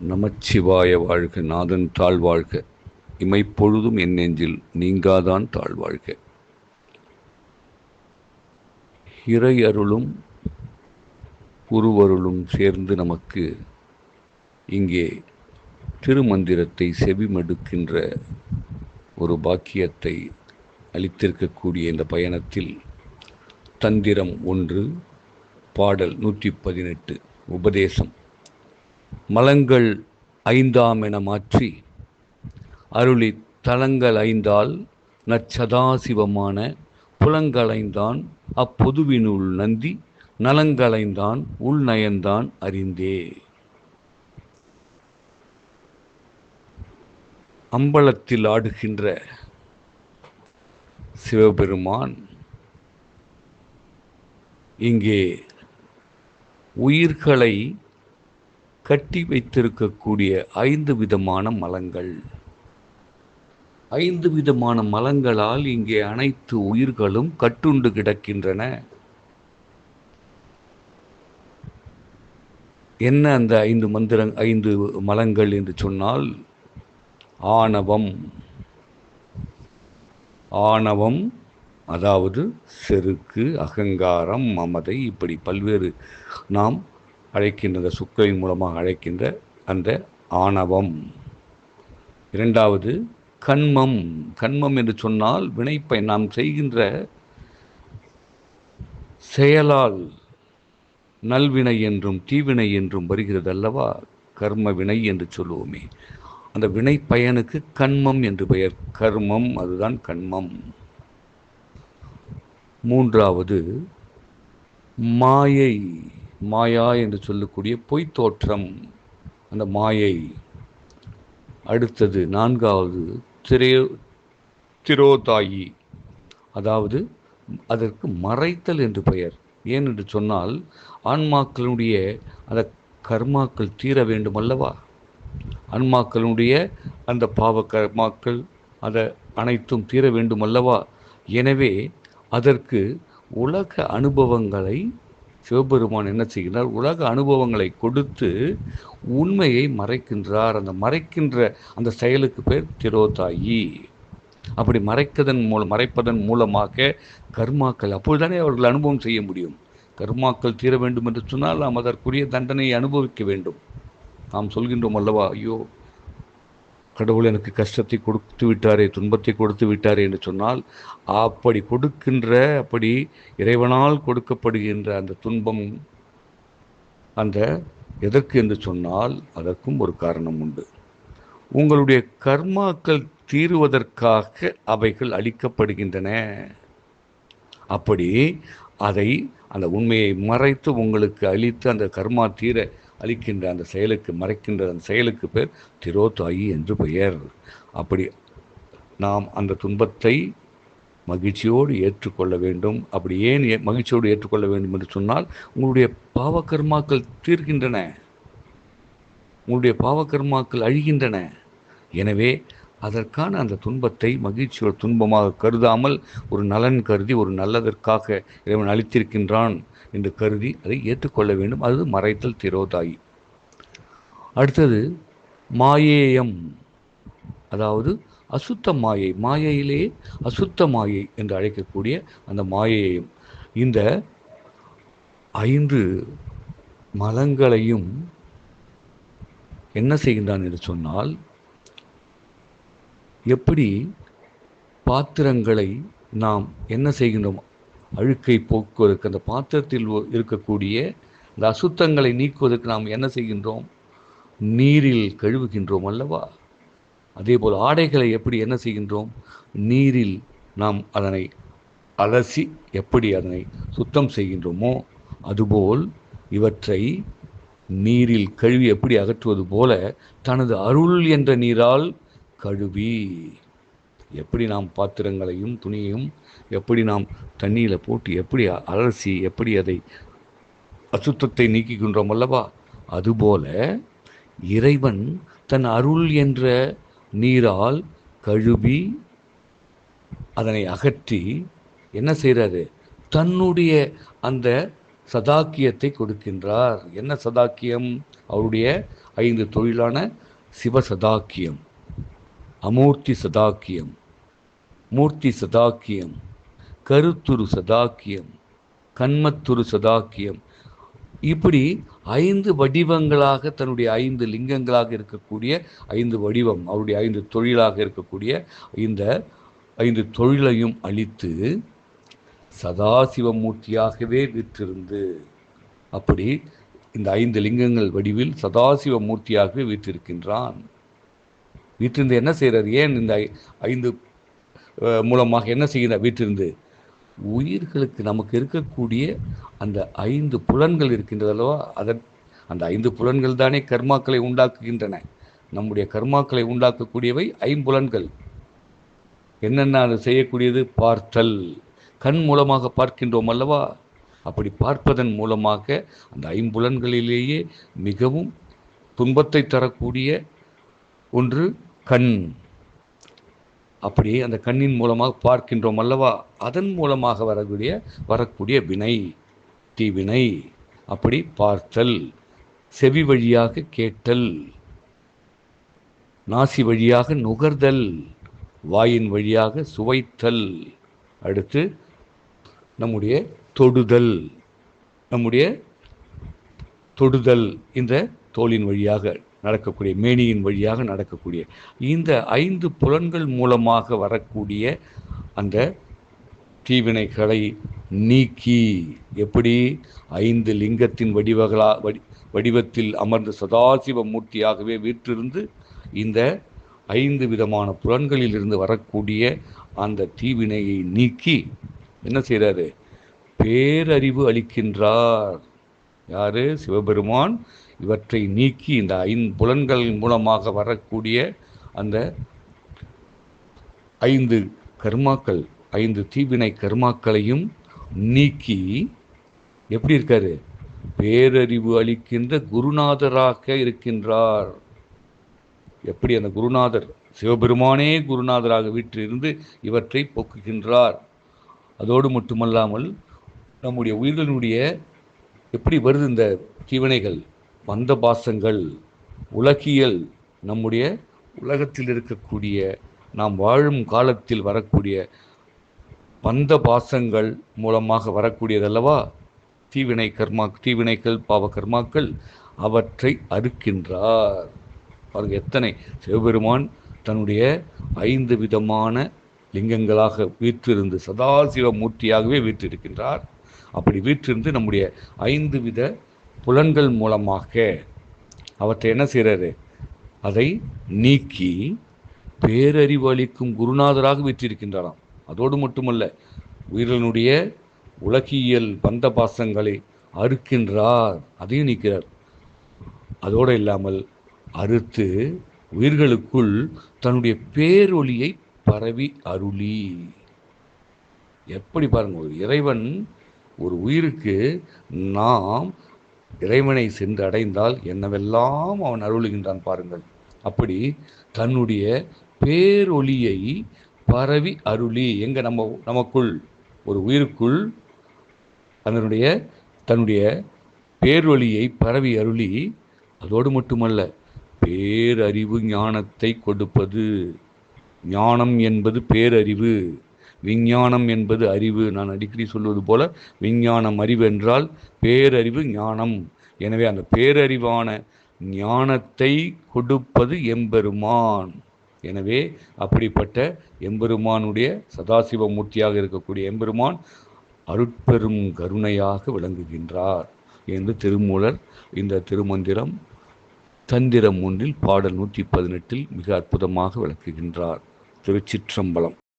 நமச்சிவாய வாழ்க நாதன் தாழ்வாழ்க. இமைப்பொழுதும் என் நெஞ்சில் நீங்காதான் தாழ்வாழ்க. இறை அருளும் குருவருளும் சேர்ந்து நமக்கு இங்கே திருமந்திரத்தை செவிமடுக்கின்ற ஒரு பாக்கியத்தை அளித்திருக்கக்கூடிய இந்த பயணத்தில் தந்திரம் ஒன்று பாடல் நூற்றி பதினெட்டு உபதேசம். மலங்கள் ஐந்தாம் என மாற்றி அருளி தலங்கள் ஐந்தால் நச்சதாசிவமான புலங்களைந்தான் அப்பொதுவினுள் நந்தி நலங்களைந்தான் உள்நயந்தான் அறிந்தே. அம்பலத்தில் ஆடுகின்ற சிவபெருமான் இங்கே உயிர்களை கட்டி வைத்திருக்கக்கூடிய ஐந்து விதமான மலங்கள். ஐந்து விதமான மலங்களால் இங்கே அனைத்து உயிர்களும் கட்டுண்டு கிடக்கின்றன. என்ன அந்த ஐந்து மந்திர ஐந்து மலங்கள் என்று சொன்னால்? ஆணவம். ஆணவம் அதாவது செருக்கு அகங்காரம் மமதை இப்படி பல்வேறு நாம் அழைக்கின்ற அந்த சுக்களின் மூலமாக அழைக்கின்ற அந்த ஆணவம். இரண்டாவது கண்மம். கண்மம் என்று சொன்னால் வினைப்பை நாம் செய்கின்ற செயலால் நல்வினை என்றும் தீவினை என்றும் வருகிறது அல்லவா கர்ம வினை என்று சொல்லுவோமே. அந்த வினை பயனுக்கு கண்மம் என்று பெயர். கர்மம் அதுதான் கண்மம். மூன்றாவது மாயை. மாயா என்று சொல்லக்கூடிய பொய்த்தோற்றம். அந்த மாயை அடுத்தது நான்காவது திரே திரோதாயி. அதாவது அதற்கு மறைத்தல் என்று பெயர். ஏன் என்று சொன்னால் ஆன்மாக்களுடைய அந்த கர்மாக்கள் தீர வேண்டும் அல்லவா ஆன்மாக்களுடைய அந்த பாவ கர்மாக்கள் அதை அனைத்தும் தீர வேண்டும் அல்லவா எனவே அதற்கு உலக அனுபவங்களை சிவபெருமான் என்ன செய்கிறார்? உலக அனுபவங்களை கொடுத்து உண்மையை மறைக்கின்றார். அந்த மறைக்கின்ற அந்த செயலுக்கு பேர் திரோதாயி. அப்படி மறைக்கதன் மூலம் மறைப்பதன் மூலமாக கர்மாக்கள் அப்பொழுதுதானே அவர்கள் அனுபவம் செய்ய முடியும். கர்மாக்கள் தீர வேண்டும் என்று சொன்னால் நாம் அதற்குரிய தண்டனையை அனுபவிக்க வேண்டும். நாம் சொல்கின்றோம் அல்லவா? ஐயோ கடவுள் எனக்கு கஷ்டத்தை கொடுத்து விட்டாரே துன்பத்தை கொடுத்து விட்டாரே என்று சொன்னால் அப்படி கொடுக்கின்ற அப்படி இறைவனால் கொடுக்கப்படுகின்ற அந்த துன்பம் அந்த எதற்கு என்று சொன்னால் அதற்கும் ஒரு காரணம் உண்டு. உங்களுடைய கர்மாக்கள் தீருவதற்காக அவைகள் அளிக்கப்படுகின்றன. அப்படி அதை அந்த உண்மையை மறைத்து உங்களுக்கு அளித்து அந்த கர்மா தீர அளிக்கின்ற அந்த செயலுக்கு மறைக்கின்ற அந்த செயலுக்கு பேர் திரோத்தாயி என்று பெயர். அப்படி நாம் அந்த துன்பத்தை மகிழ்ச்சியோடு ஏற்றுக்கொள்ள வேண்டும். அப்படி ஏன் மகிழ்ச்சியோடு ஏற்றுக்கொள்ள வேண்டும் என்று சொன்னால் உங்களுடைய பாவகர்மாக்கள் தீர்கின்றன. உங்களுடைய பாவகர்மாக்கள் அழிகின்றன. எனவே அதற்கான அந்த துன்பத்தை மகிழ்ச்சியோட துன்பமாக கருதாமல் ஒரு நலன் கருதி ஒரு நல்லதற்காக இறைவன் அளித்திருக்கின்றான் என்று கருதி அதை ஏற்றுக்கொள்ள வேண்டும். அது மறைத்தல் திரோதாயி. அடுத்தது மாயேயம். அதாவது அசுத்த மாயை மாயையிலே அசுத்த மாயை என்று அழைக்கக்கூடிய அந்த மாயேயம். இந்த ஐந்து மலங்களையும் என்ன செய்கின்றான் என்று சொன்னால் எப்படி பாத்திரங்களை நாம் என்ன செய்கின்றோம்? அழுக்கை போக்குவதற்கு அந்த பாத்திரத்தில் இருக்கக்கூடிய அந்த அசுத்தங்களை நீக்குவதற்கு நாம் என்ன செய்கின்றோம்? நீரில் கழுவுகின்றோம் அல்லவா? அதே போல் ஆடைகளை எப்படி என்ன செய்கின்றோம்? நீரில் நாம் அதனை அலசி எப்படி அதனை சுத்தம் செய்கின்றோமோ அதுபோல் இவற்றை நீரில் கழுவி எப்படி அகற்றுவது போல தனது அருள் என்ற நீரால் கழுவி. எப்படி நாம் பாத்திரங்களையும் துணியையும் எப்படி நாம் தண்ணியில் போட்டு எப்படி அலசி எப்படி அதை அசுத்தத்தை நீக்கிக்கின்றோம் அல்லவா? அதுபோல இறைவன் தன் அருள் என்ற நீரால் கழுவி அதனை அகற்றி என்ன செய்கிறாரு தன்னுடைய அந்த சதாக்கியத்தை கொடுக்கின்றார். என்ன சதாக்கியம்? அவருடைய ஐந்து தொழிலான சிவசதாக்கியம் அமூர்த்தி சதாக்கியம். மூர்த்தி சதாக்கியம். கருத்துரு சதாக்கியம். கண்மத்துரு சதாக்கியம். இப்படி ஐந்து வடிவங்களாக தன்னுடைய ஐந்து லிங்கங்களாக இருக்கக்கூடிய ஐந்து வடிவம் அவருடைய ஐந்து தொழிலாக இருக்கக்கூடிய இந்த ஐந்து தொழிலையும் அழித்து சதாசிவமூர்த்தியாகவே விற்றிருந்து அப்படி இந்த ஐந்து லிங்கங்கள் வடிவில் சதாசிவமூர்த்தியாகவே வீற்றிருக்கின்றான். வீட்டிலிருந்து என்ன செய்கிறார் ஏன் இந்த ஐ- ஐந்து மூலமாக என்ன செய்கிறார் வீட்டிலிருந்து? உயிர்களுக்கு நமக்கு இருக்கக்கூடிய அந்த ஐந்து புலன்கள் இருக்கின்றது அல்லவா? அதன் அந்த ஐந்து புலன்கள் தானே கர்மாக்களை உண்டாக்குகின்றன. நம்முடைய கர்மாக்களை உண்டாக்கக்கூடியவை ஐம்புலன்கள் என்னென்ன அது செய்யக்கூடியது? பார்த்தல். கண் மூலமாக பார்க்கின்றோம் அல்லவா? அப்படி பார்ப்பதன் மூலமாக அந்த ஐம்புலன்களிலேயே மிகவும் துன்பத்தை தரக்கூடிய ஒன்று கண். அப்படி அந்த கண்ணின் மூலமாக பார்க்கின்றோம் அல்லவா? அதன் மூலமாக வரக்கூடிய வரக்கூடிய வினை தீவினை அப்படி பார்த்தல் செவி வழியாக கேட்டல். நாசி வழியாக நுகர்தல் வாயின் வழியாக சுவைத்தல். அடுத்து நம்முடைய தொடுதல் நம்முடைய தொடுதல் இந்த தோளின் வழியாக. நடக்கக்கூடிய மேனியின் வழியாக நடக்கக்கூடிய இந்த ஐந்து புலன்கள் மூலமாக வரக்கூடிய அந்த தீவினைகளை நீக்கி எப்படி ஐந்து லிங்கத்தின் வடிவங்களா வடி வடிவத்தில் அமர்ந்த சதாசிவ மூர்த்தியாகவே வீற்றிருந்து இந்த ஐந்து விதமான புலன்களிலிருந்து வரக்கூடிய அந்த தீவினையை நீக்கி என்ன செய்கிறாரு பேரறிவு அளிக்கின்றார். யாரு? சிவபெருமான். இவற்றை நீக்கி இந்த ஐம்புலன்களின் மூலமாக வரக்கூடிய அந்த ஐந்து கர்மாக்கள் ஐந்து தீவினை கர்மாக்களையும் நீக்கி எப்படி இருக்காரு? பேரறிவு அளிக்கின்ற குருநாதராக இருக்கின்றார். எப்படி அந்த குருநாதர் சிவபெருமானே குருநாதராக வீற்றிருந்து இவற்றை போக்குகின்றார். அதோடு மட்டுமல்லாமல் நம்முடைய உயிர்களினுடைய எப்படி வருது இந்த தீவினைகள்? பந்த பாசங்கள் உலகியல் நம்முடைய உலகத்தில் இருக்கக்கூடிய நாம் வாழும் காலத்தில் வரக்கூடிய பந்த பாசங்கள் மூலமாக வரக்கூடியதல்லவா? தீவினை கர்மா தீவினைகள் பாவ கர்மாக்கள் அவற்றை அறுக்கின்றார். பாருங்க எத்தனை? சிவபெருமான் தன்னுடைய ஐந்து விதமான லிங்கங்களாக வீற்றிருந்து சதாசிவ மூர்த்தியாகவே வீற்றிருக்கின்றார். அப்படி வீற்றிருந்து நம்முடைய ஐந்து வித புலன்கள் மூலமாக அவற்றை என்ன செய்கிறாரு அதை நீக்கி பேரறிவு அளிக்கும் குருநாதராக விற்றிருக்கின்றாராம். அதோடு மட்டுமல்ல உயிரினுடைய உலகியல் பந்த பாசங்களை அறுக்கின்றார். அதையும் நீக்கிறார். அதோடு இல்லாமல் அறுத்து உயிர்களுக்குள் தன்னுடைய பேரொளியை பரவி அருளி. எப்படி பாருங்க ஒரு இறைவன் ஒரு உயிருக்கு நாம் இறைவனை சென்று அடைந்தால் என்னவெல்லாம் அவன் அருளுகின்றான் பாருங்கள். அப்படி தன்னுடைய பேரொளியை பரவி அருளி எங்க நம்ம நமக்குள் ஒரு உயிருக்குள் அதனுடைய தன்னுடைய பேரொளியை பரவி அருளி அதோடு மட்டுமல்ல பேரறிவு ஞானத்தை கொடுப்பது. ஞானம் என்பது பேரறிவு. விஞ்ஞானம் என்பது அறிவு. நான் அடிக்கடி சொல்வது போல விஞ்ஞானம் அறிவு என்றால் பேரறிவு ஞானம். எனவே அந்த பேரறிவான ஞானத்தை கொடுப்பது எம்பெருமான். எனவே அப்படிப்பட்ட எம்பெருமானுடைய சதாசிவ மூர்த்தியாக இருக்கக்கூடிய எம்பெருமான் அருட்பெரும் கருணையாக விளங்குகின்றார் என்று திருமூலர் இந்த திருமந்திரம் தந்திரம் ஒன்றில் பாடல் நூற்றி பதினெட்டில் மிக அற்புதமாக விளக்குகின்றார். திருச்சிற்றம்பலம்.